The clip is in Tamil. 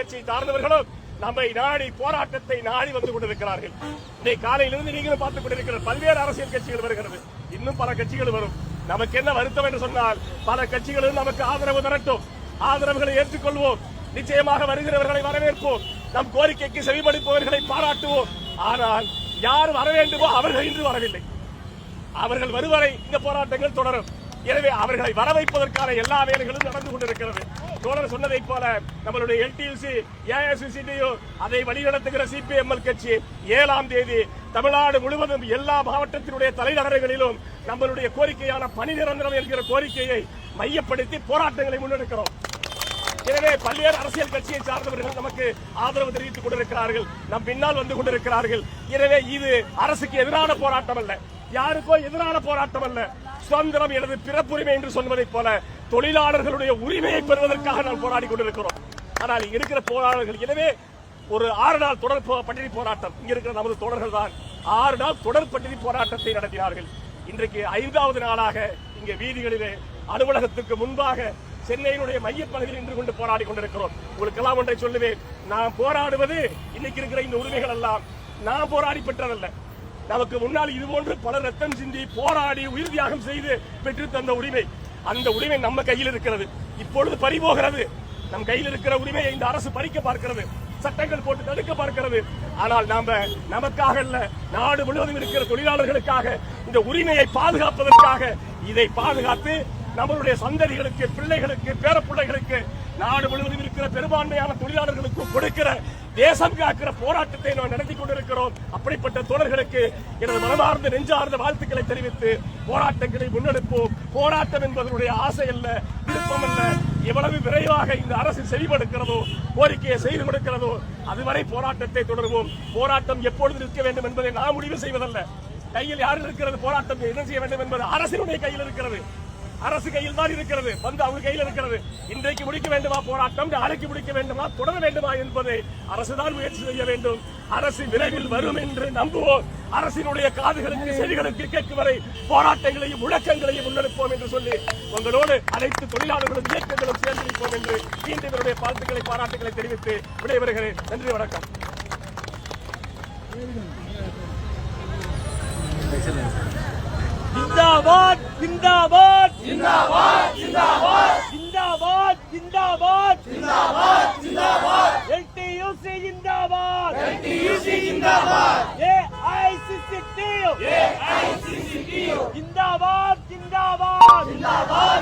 கட்சியை சார்ந்தவர்களும் நம்மை நாடி போராட்டத்தை நாடி வந்து கொண்டிருக்கிறார்கள். இன்னைக்கு காலையிலிருந்து நீங்களும் பார்த்துக் கொண்டிருக்கிற பல்வேறு அரசியல் கட்சிகள் வருகிறது. இன்னும் பல கட்சிகள் வரும். நமக்கு என்ன வருத்தம் என்று சொன்னால் பல கட்சிகளும் நமக்கு ஆதரவு திரட்டும். ஆதரவுகளை ஏற்றுக்கொள்வோம். நிச்சயமாக வருகிறவர்களை வரவேற்போம். நம் கோரிக்கைக்கு செவிமடிப்பவர்களை பாராட்டுவோம். ஆனால் யார் வர வேண்டுமோ அவர்கள் இன்று வரவில்லை. அவர்கள் வருவரை இந்த போராட்டங்கள் தொடரும். எனவே அவர்களை வர வைப்பதற்கான எல்லா வேலைகளும் நடந்து கொண்டிருக்கிறது. சொன்னதை சொன்னதைப் போல நம்மளுடைய எல்டிசி ஏஎஸ்சிடியு அதை வழிநடத்துகிற சிபிஎம்எல் கட்சி ஏழாம் தேதி தமிழ்நாடு முழுவதும் எல்லா மாவட்டத்தினுடைய தலைநகரங்களிலும் நம்மளுடைய கோரிக்கையான பணி நிரந்தரம் என்கிற கோரிக்கையை மையப்படுத்தி போராட்டங்களை முன்னெடுக்கிறோம். எனவே பல்வேறு அரசியல் கட்சியை சார்ந்தவர்கள் நமக்கு ஆதரவு தெரிவித்துக் கொண்டிருக்கிறார்கள் நம் பின்னால் வந்து கொண்டிருக்கிறார்கள். எனவே இது அரசுக்கு எதிரான போராட்டம் அல்ல. யாருக்கோ எதிரான போராட்டம் அல்ல. சுதந்திரம் எனது பிறப்புரிமை என்று சொல்வதைப் போல தொழிலாளர்களுடைய உரிமையை பெறுவதற்காக நாம் போராடி கொண்டிருக்கிறோம். ஆனால் இங்க இருக்கிற போராளர்கள் எனவே ஒரு ஆறு நாள் தொடர் போ- பட்டினி போராட்டம். இங்க இருக்கிற நமது தொடர்கள் தான் ஆறு நாள் தொடர் பட்டினி போராட்டத்தை நடத்தினார்கள். இன்றைக்கு ஐந்தாவது நாளாக இங்கே வீதிகளிலே அலுவலகத்துக்கு முன்பாக சென்னையினுடைய மையப்பகுதியில் நின்று கொண்டு போராடி கொண்டிருக்கிறோம். உங்களுக்கு எல்லாம் ஒன்றை சொல்லுவேன். நான் போராடுவது இன்னைக்கு இருக்கிற இந்த உரிமைகள் எல்லாம். நான் போராடி பெற்றதல்ல. நமக்கு முன்னால் இது போன்று பல ரத்தம் சிந்தி போராடி உயிர் தியாகம் செய்து பெற்று தந்த உரிமை. அந்த உரிமை நம்ம கையில் இருக்கிறது. இப்பொழுது பறிபோகிறது. நம் கையில் இருக்கிற உரிமையை இந்த அரசு பறிக்க பார்க்கிறது. சட்டங்கள் போட்டு தடுக்க பார்க்கிறது. ஆனால் நாம நமக்காக அல்ல நாடு முழுவதும் இருக்கிற தொழிலாளர்களுக்காக இந்த உரிமையை பாதுகாப்பதற்காக இதை பாதுகாத்து நம்மளுடைய சந்ததிகளுக்கு பிள்ளைகளுக்கு பேரப்பிள்ளைகளுக்கு நாடு முழுவதும் இருக்கிற பெரும்பான்மையான தொழிலாளர்களுக்கு கொடுக்கிற தேசம் காக்கிற போராட்டத்தை நாம் நடத்தி கொண்டிருக்கிறோம். அப்படிப்பட்ட தோழர்களுக்கு எனது மனமார்ந்த நெஞ்சார்ந்த வாழ்த்துக்களை தெரிவித்து போராட்டங்களை முன்னெடுப்போம். போராட்டம் என்பதனுடைய ஆசை அல்ல விருப்பம் அல்ல எவ்வளவு விரைவாக இந்த அரசு செவிப்படுக்கிறதோ கோரிக்கையை செய்து கொடுக்கிறதோ அதுவரை போராட்டத்தை தொடர்வோம். போராட்டம் எப்பொழுது நிற்க வேண்டும் என்பதை நாம் முடிவு செய்வதல்ல. கையில் யார் இருக்கிறது? போராட்டம் என்ன செய்ய வேண்டும் என்பது அரசினுடைய கையில் இருக்கிறது. அரசு கையில் தான் இருக்கிறது. வந்து அவங்க கையில் இருக்கிறது. இன்றைக்கு முடிக்க வேண்டுமா போராட்டம்? நாளைக்கு முடிக்க வேண்டுமா? தொடர வேண்டுமா என்பதை அரசுதான் முயற்சி செய்ய வேண்டும். அரசு விரைவில் வரும் என்று நம்புவோம். அரசினுடைய காதுகளுக்கு செவிகளுக்கு கேட்கும் வரை போராட்டங்களையும் முழக்கங்களையும் முன்னெடுப்போம் என்று சொல்லி உங்களோடு அனைத்து தொழிலாளர்களும் இயக்கங்களும் சேர்ந்து நிற்போம் என்று மீண்டும் என்னுடைய வாழ்த்துக்களை பாராட்டுகளை தெரிவித்து விடைபெறுகிறேன். நன்றி வணக்கம். Excellent. ஜிந்தாபாத் ஜிந்தாபாத் ஜிந்தாபாத் ஜிந்தாபாத் ஜிந்தாபாத் ஜிந்தாபாத் ஜிந்தாபாத் ஜிந்தாபாத் எல்டியூசி ஜிந்தாபாத் LTUC zindabad A I C C T U A I C C T U zindabad ஜிந்தாபாத் ஜிந்தாபாத்